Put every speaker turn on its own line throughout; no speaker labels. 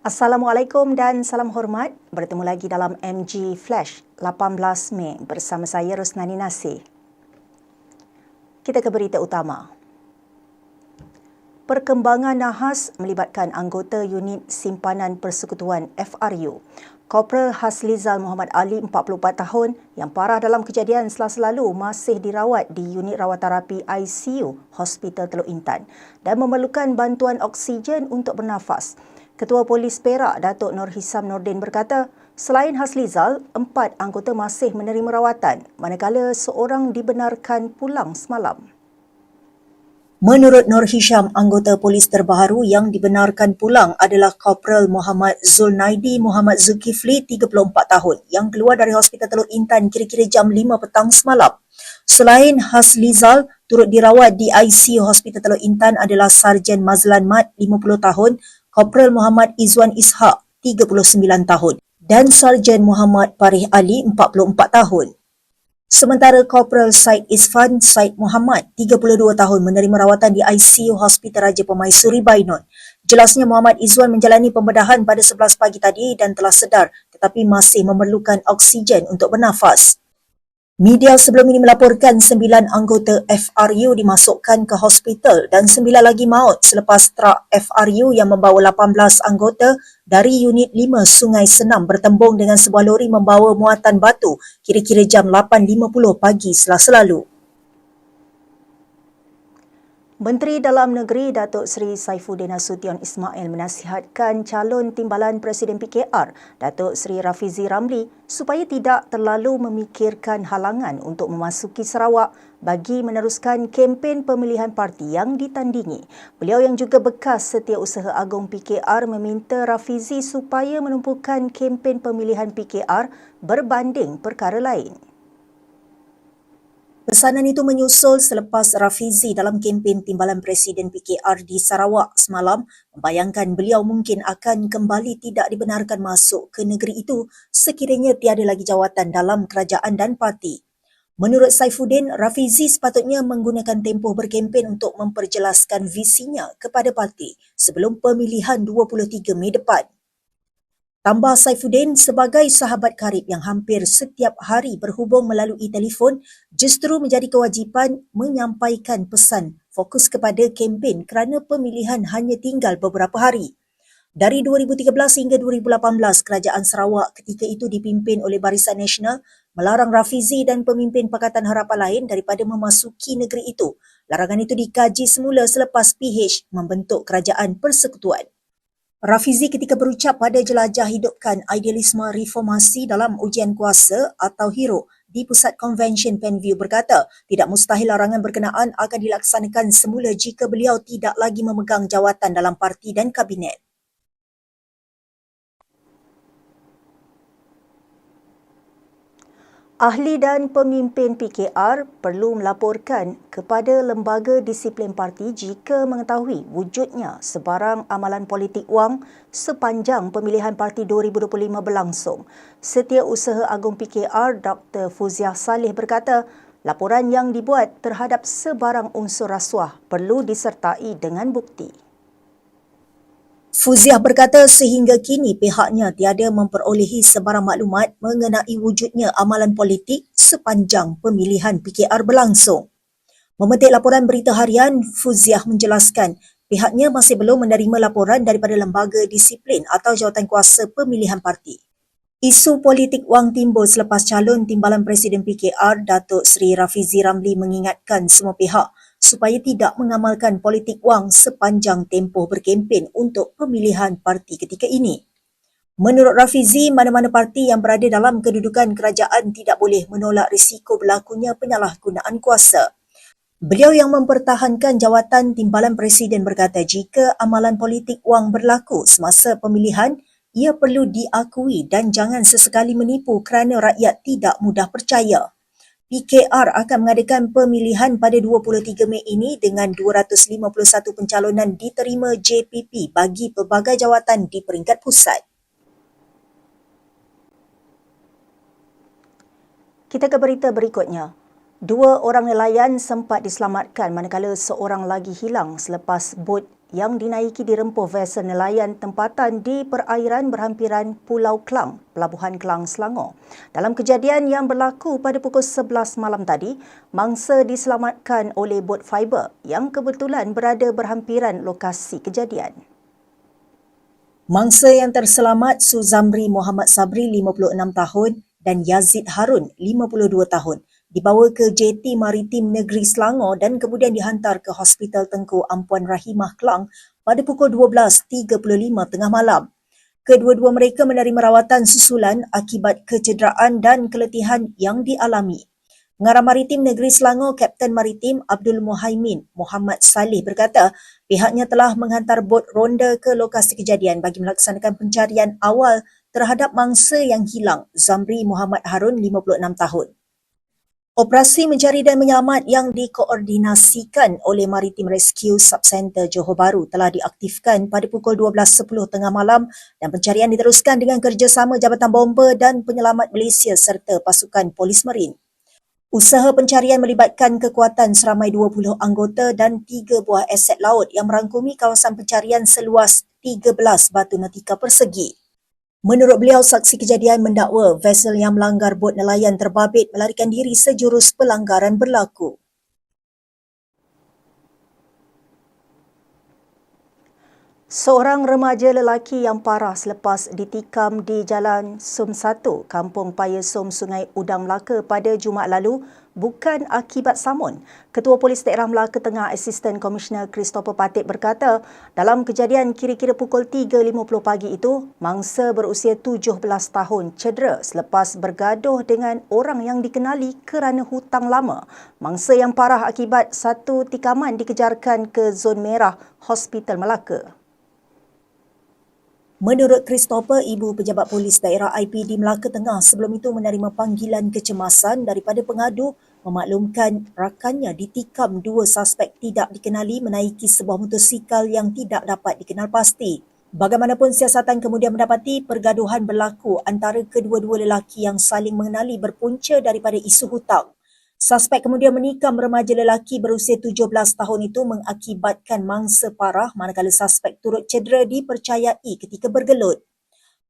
Assalamualaikum dan salam hormat. Bertemu lagi dalam MG Flash 18 Mei bersama saya Rosnani Nasir. Kita ke berita utama. Perkembangan nahas melibatkan anggota unit simpanan persekutuan FRU. Korporal Haslizal Muhammad Ali 44 tahun yang parah dalam kejadian selasa lalu masih dirawat di unit rawatarapi ICU Hospital Teluk Intan dan memerlukan bantuan oksigen untuk bernafas. Ketua Polis Perak, Datuk Nur Hisam Nordin berkata, selain Haslizal, empat anggota masih menerima rawatan manakala seorang dibenarkan pulang semalam.
Menurut Nur Hisham, anggota polis terbaru yang dibenarkan pulang adalah Korporal Muhammad Zulnaidi Muhammad Zulkifli, 34 tahun, yang keluar dari Hospital Teluk Intan kira-kira jam 5 petang semalam. Selain Haslizal, turut dirawat di ICU Hospital Teluk Intan adalah Sarjan Mazlan Mat, 50 tahun, Korporal Muhammad Izwan Ishak, 39 tahun dan Sarjan Muhammad Parih Ali, 44 tahun. Sementara Korporal Said Isfan Said Muhammad, 32 tahun menerima rawatan di ICU Hospital Raja Pemaisuri Bainon. Jelasnya Muhammad Izwan menjalani pembedahan pada 11 pagi tadi dan telah sedar tetapi masih memerlukan oksigen untuk bernafas. Media sebelum ini melaporkan sembilan anggota FRU dimasukkan ke hospital dan sembilan lagi maut selepas truk FRU yang membawa 18 anggota dari unit 5 Sungai Senam bertembung dengan sebuah lori membawa muatan batu kira-kira jam 8.50 pagi selasa lalu.
Menteri Dalam Negeri Datuk Seri Saifuddin Nasution Ismail menasihatkan calon timbalan Presiden PKR Datuk Seri Rafizi Ramli supaya tidak terlalu memikirkan halangan untuk memasuki Sarawak bagi meneruskan kempen pemilihan parti yang ditandingi. Beliau yang juga bekas Setiausaha Agung PKR meminta Rafizi supaya menumpukan kempen pemilihan PKR berbanding perkara lain.
Pesanan itu menyusul selepas Rafizi dalam kempen timbalan Presiden PKR di Sarawak semalam membayangkan beliau mungkin akan kembali tidak dibenarkan masuk ke negeri itu sekiranya tiada lagi jawatan dalam kerajaan dan parti. Menurut Saifuddin, Rafizi sepatutnya menggunakan tempoh berkempen untuk memperjelaskan visinya kepada parti sebelum pemilihan 23 Mei depan. Tambah Saifuddin sebagai sahabat karib yang hampir setiap hari berhubung melalui telefon justru menjadi kewajipan menyampaikan pesan fokus kepada kempen kerana pemilihan hanya tinggal beberapa hari. Dari 2013 hingga 2018, Kerajaan Sarawak ketika itu dipimpin oleh Barisan Nasional melarang Rafizi dan pemimpin Pakatan Harapan lain daripada memasuki negeri itu. Larangan itu dikaji semula selepas PH membentuk Kerajaan Persekutuan. Rafizi ketika berucap pada jelajah hidupkan idealisme reformasi dalam ujian kuasa atau HIRO di Pusat Convention Penview berkata tidak mustahil larangan berkenaan akan dilaksanakan semula jika beliau tidak lagi memegang jawatan dalam parti dan kabinet.
Ahli dan pemimpin PKR perlu melaporkan kepada lembaga disiplin parti jika mengetahui wujudnya sebarang amalan politik wang sepanjang pemilihan parti 2025 berlangsung. Setiausaha Agung PKR Dr. Fuziah Saleh berkata, laporan yang dibuat terhadap sebarang unsur rasuah perlu disertai dengan bukti.
Fuziah berkata sehingga kini pihaknya tiada memperolehi sebarang maklumat mengenai wujudnya amalan politik sepanjang pemilihan PKR berlangsung. Memetik laporan berita harian, Fuziah menjelaskan pihaknya masih belum menerima laporan daripada lembaga disiplin atau jawatan kuasa pemilihan parti. Isu politik wang timbul selepas calon timbalan Presiden PKR Datuk Seri Rafizi Ramli mengingatkan semua pihak supaya tidak mengamalkan politik wang sepanjang tempoh berkempen untuk pemilihan parti ketika ini. Menurut Rafizi, mana-mana parti yang berada dalam kedudukan kerajaan tidak boleh menolak risiko berlakunya penyalahgunaan kuasa. Beliau yang mempertahankan jawatan timbalan presiden berkata jika amalan politik wang berlaku semasa pemilihan, ia perlu diakui dan jangan sesekali menipu kerana rakyat tidak mudah percaya. PKR akan mengadakan pemilihan pada 23 Mei ini dengan 251 pencalonan diterima JPP bagi pelbagai jawatan di peringkat pusat.
Kita ke berita berikutnya. Dua orang nelayan sempat diselamatkan manakala seorang lagi hilang selepas bot yang dinaiki dirempuh vessel nelayan tempatan di perairan berhampiran Pulau Klang, Pelabuhan Klang, Selangor. Dalam kejadian yang berlaku pada pukul 11 malam tadi, mangsa diselamatkan oleh bot fiber yang kebetulan berada berhampiran lokasi kejadian.
Mangsa yang terselamat Suzamri Muhammad Sabri 56 tahun dan Yazid Harun 52 tahun dibawa ke JT Maritim Negeri Selangor dan kemudian dihantar ke Hospital Tengku Ampuan Rahimah Kelang pada pukul 12.35 tengah malam. Kedua-dua mereka menerima rawatan susulan akibat kecederaan dan keletihan yang dialami. Pengarah Maritim Negeri Selangor, Kapten Maritim Abdul Muhaimin Muhammad Saleh berkata, pihaknya telah menghantar bot ronda ke lokasi kejadian bagi melaksanakan pencarian awal terhadap mangsa yang hilang, Zamri Muhammad Harun, 56 tahun. Operasi mencari dan menyelamat yang dikoordinasikan oleh Maritim Rescue Subcenter Johor Bahru telah diaktifkan pada pukul 12.10 tengah malam dan pencarian diteruskan dengan kerjasama Jabatan Bomba dan Penyelamat Malaysia serta pasukan Polis Marin. Usaha pencarian melibatkan kekuatan seramai 20 anggota dan 3 buah aset laut yang merangkumi kawasan pencarian seluas 13 batu nautika persegi. Menurut beliau, saksi kejadian mendakwa vessel yang melanggar bot nelayan terbabit melarikan diri sejurus pelanggaran berlaku.
Seorang remaja lelaki yang parah selepas ditikam di Jalan Sum 1, Kampung Paya Sum, Sungai Udang Melaka pada Jumaat lalu bukan akibat samun. Ketua Polis Daerah Melaka Tengah Asisten Komisioner Christopher Patik berkata, dalam kejadian kira-kira pukul 3.50 pagi itu, mangsa berusia 17 tahun cedera selepas bergaduh dengan orang yang dikenali kerana hutang lama. Mangsa yang parah akibat satu tikaman dikejarkan ke zon merah Hospital Melaka.
Menurut Christopher, ibu pejabat polis daerah IPD Melaka Tengah sebelum itu menerima panggilan kecemasan daripada pengadu memaklumkan rakannya ditikam dua suspek tidak dikenali menaiki sebuah motosikal yang tidak dapat dikenal pasti. Bagaimanapun siasatan kemudian mendapati pergaduhan berlaku antara kedua-dua lelaki yang saling mengenali berpunca daripada isu hutang. Suspek kemudian menikam remaja lelaki berusia 17 tahun itu mengakibatkan mangsa parah manakala suspek turut cedera dipercayai ketika bergelut.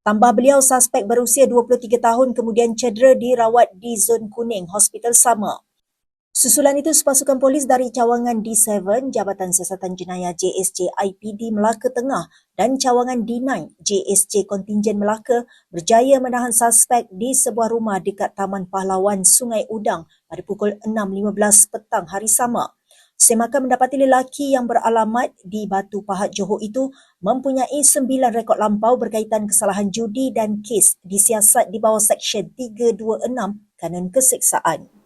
Tambah beliau, suspek berusia 23 tahun kemudian cedera dirawat di zon kuning Hospital Sama. Susulan itu, sepasukan polis dari cawangan D7 Jabatan Siasatan Jenayah JSJ IPD Melaka Tengah dan cawangan D9 JSJ Kontingen Melaka berjaya menahan suspek di sebuah rumah dekat Taman Pahlawan Sungai Udang pada pukul 6.15 petang hari sama. Semakan mendapati lelaki yang beralamat di Batu Pahat Johor itu mempunyai sembilan rekod lampau berkaitan kesalahan judi dan kes disiasat di bawah Seksyen 326 Kanun Keseksaan.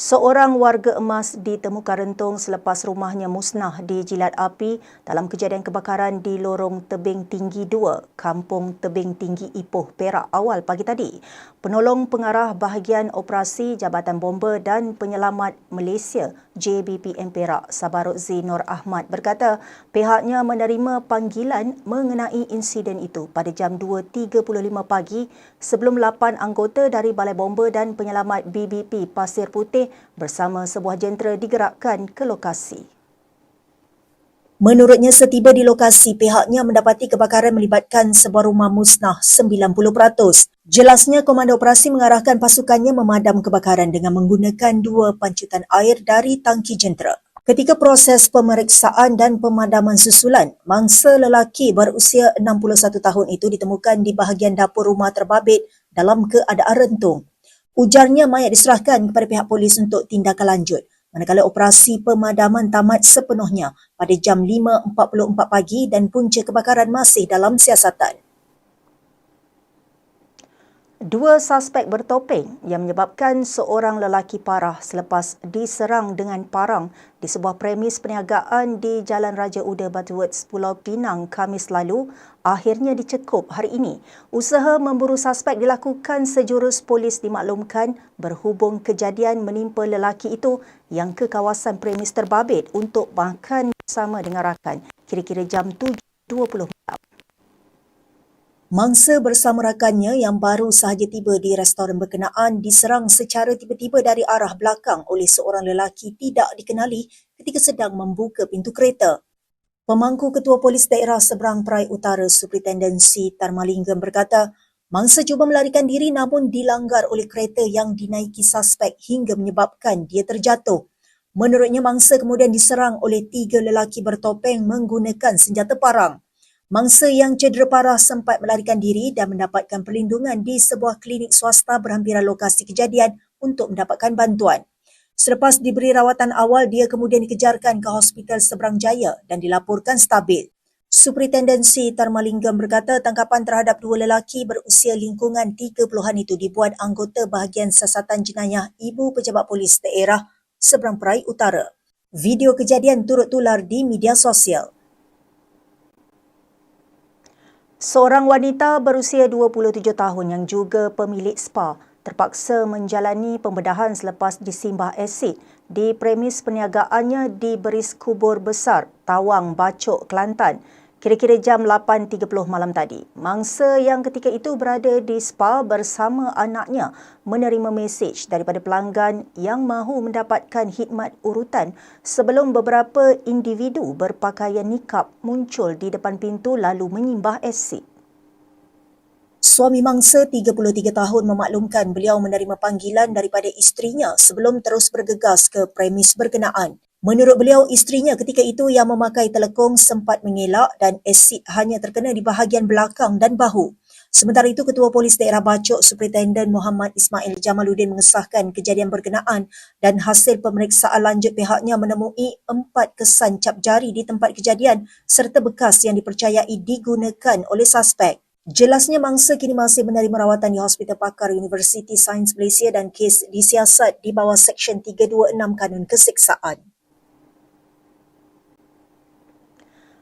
Seorang warga emas ditemukan rentung selepas rumahnya musnah di jilat api dalam kejadian kebakaran di Lorong Tebing Tinggi 2, Kampung Tebing Tinggi Ipoh, Perak awal pagi tadi. Penolong pengarah bahagian operasi Jabatan Bomba dan Penyelamat Malaysia JBPM Perak Sabarut Zinor Ahmad berkata pihaknya menerima panggilan mengenai insiden itu pada jam 2.35 pagi sebelum 8 anggota dari Balai Bomba dan Penyelamat BBP Pasir Putih bersama sebuah jentera digerakkan ke lokasi.
Menurutnya setiba di lokasi, pihaknya mendapati kebakaran melibatkan sebuah rumah musnah 90%. Jelasnya, Komando Operasi mengarahkan pasukannya memadam kebakaran dengan menggunakan dua pancutan air dari tangki jentera. Ketika proses pemeriksaan dan pemadaman susulan, mangsa lelaki berusia 61 tahun itu ditemukan di bahagian dapur rumah terbabit dalam keadaan rentung. Ujarnya mayat diserahkan kepada pihak polis untuk tindakan lanjut manakala operasi pemadaman tamat sepenuhnya pada jam 5.44 pagi dan punca kebakaran masih dalam siasatan.
Dua suspek bertopeng yang menyebabkan seorang lelaki parah selepas diserang dengan parang di sebuah premis perniagaan di Jalan Raja Uda Butterworth, Pulau Pinang, Kamis lalu akhirnya dicekup hari ini. Usaha memburu suspek dilakukan sejurus polis dimaklumkan berhubung kejadian menimpa lelaki itu yang ke kawasan premis terbabit untuk makan bersama dengan rakan kira-kira jam 7.20 malam.
Mangsa bersama rakannya yang baru sahaja tiba di restoran berkenaan diserang secara tiba-tiba dari arah belakang oleh seorang lelaki tidak dikenali ketika sedang membuka pintu kereta. Pemangku Ketua Polis Daerah Seberang Perai Utara Superintendensi Tarmalingam berkata, mangsa cuba melarikan diri namun dilanggar oleh kereta yang dinaiki suspek hingga menyebabkan dia terjatuh. Menurutnya, mangsa kemudian diserang oleh tiga lelaki bertopeng menggunakan senjata parang. Mangsa yang cedera parah sempat melarikan diri dan mendapatkan perlindungan di sebuah klinik swasta berhampiran lokasi kejadian untuk mendapatkan bantuan. Selepas diberi rawatan awal, dia kemudian dikejarkan ke Hospital Seberang Jaya dan dilaporkan stabil. Superintendensi Tarmalingam berkata tangkapan terhadap dua lelaki berusia lingkungan 30-an itu dibuat anggota bahagian siasatan jenayah Ibu Pejabat Polis Daerah Seberang Perai Utara. Video kejadian turut tular di media sosial.
Seorang wanita berusia 27 tahun yang juga pemilik spa terpaksa menjalani pembedahan selepas disimbah asid di premis perniagaannya di Beris Kubur Besar, Tawang, Bacok, Kelantan kira-kira jam 8.30 malam tadi. Mangsa yang ketika itu berada di spa bersama anaknya menerima mesej daripada pelanggan yang mahu mendapatkan khidmat urutan sebelum beberapa individu berpakaian nikab muncul di depan pintu lalu menyimbah asid.
Suami mangsa 33 tahun memaklumkan beliau menerima panggilan daripada isterinya sebelum terus bergegas ke premis berkenaan. Menurut beliau, isterinya ketika itu yang memakai telekong sempat mengelak dan asid hanya terkena di bahagian belakang dan bahu. Sementara itu, Ketua Polis Daerah Bacok Superintendent Muhammad Ismail Jamaluddin mengesahkan kejadian berkenaan dan hasil pemeriksaan lanjut pihaknya menemui empat kesan cap jari di tempat kejadian serta bekas yang dipercayai digunakan oleh suspek. Jelasnya mangsa kini masih menerima rawatan di Hospital Pakar Universiti Sains Malaysia dan kes disiasat di bawah Seksyen 326 Kanun Keseksaan.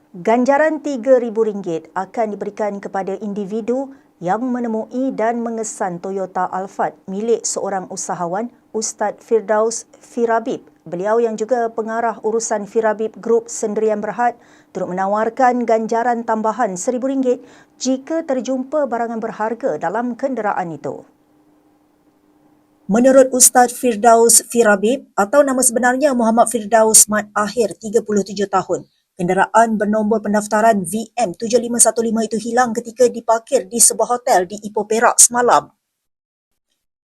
Ganjaran RM3,000 akan diberikan kepada individu yang menemui dan mengesan Toyota Alphard milik seorang usahawan Ustaz Firdaus Firabib. Beliau yang juga pengarah urusan Firabib Group Sendirian Berhad turut menawarkan ganjaran tambahan RM1,000 jika terjumpa barangan berharga dalam kenderaan itu.
Menurut Ustaz Firdaus Firabib atau nama sebenarnya Muhammad Firdaus Mat Akhir 37 tahun, Kenderaan bernombor pendaftaran VM7515 itu hilang ketika diparkir di sebuah hotel di Ipoh Perak semalam.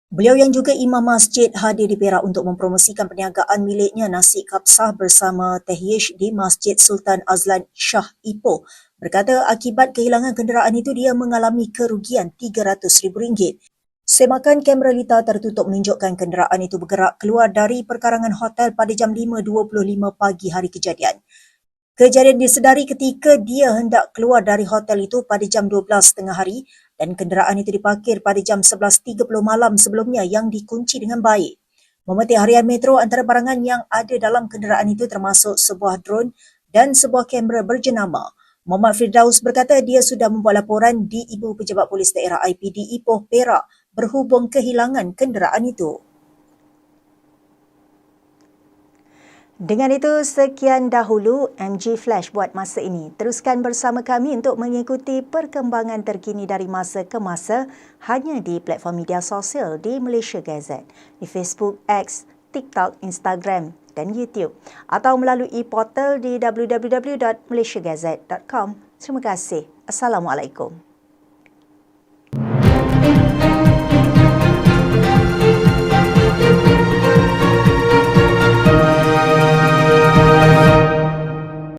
Beliau yang juga imam masjid hadir di Perak untuk mempromosikan perniagaan miliknya nasi kapsah bersama Teh Yesh di Masjid Sultan Azlan Shah Ipoh berkata akibat kehilangan kenderaan itu dia mengalami kerugian RM300,000. Semakan kamera lita tertutup menunjukkan kenderaan itu bergerak keluar dari perkarangan hotel pada jam 5.25 pagi hari kejadian. Kejadian disedari ketika dia hendak keluar dari hotel itu pada jam 12 tengah hari dan kenderaan itu diparkir pada jam 11.30 malam sebelumnya yang dikunci dengan baik. Memetik harian metro antara barangan yang ada dalam kenderaan itu termasuk sebuah drone dan sebuah kamera berjenama. Muhammad Firdaus berkata dia sudah membuat laporan di Ibu Pejabat Polis Daerah IPD Ipoh Perak berhubung kehilangan kenderaan itu.
Dengan itu, sekian dahulu MG Flash buat masa ini. Teruskan bersama kami untuk mengikuti perkembangan terkini dari masa ke masa hanya di platform media sosial di Malaysia Gazette, di Facebook, X, TikTok, Instagram dan YouTube atau melalui portal di www.malaysiagazette.com. Terima kasih. Assalamualaikum.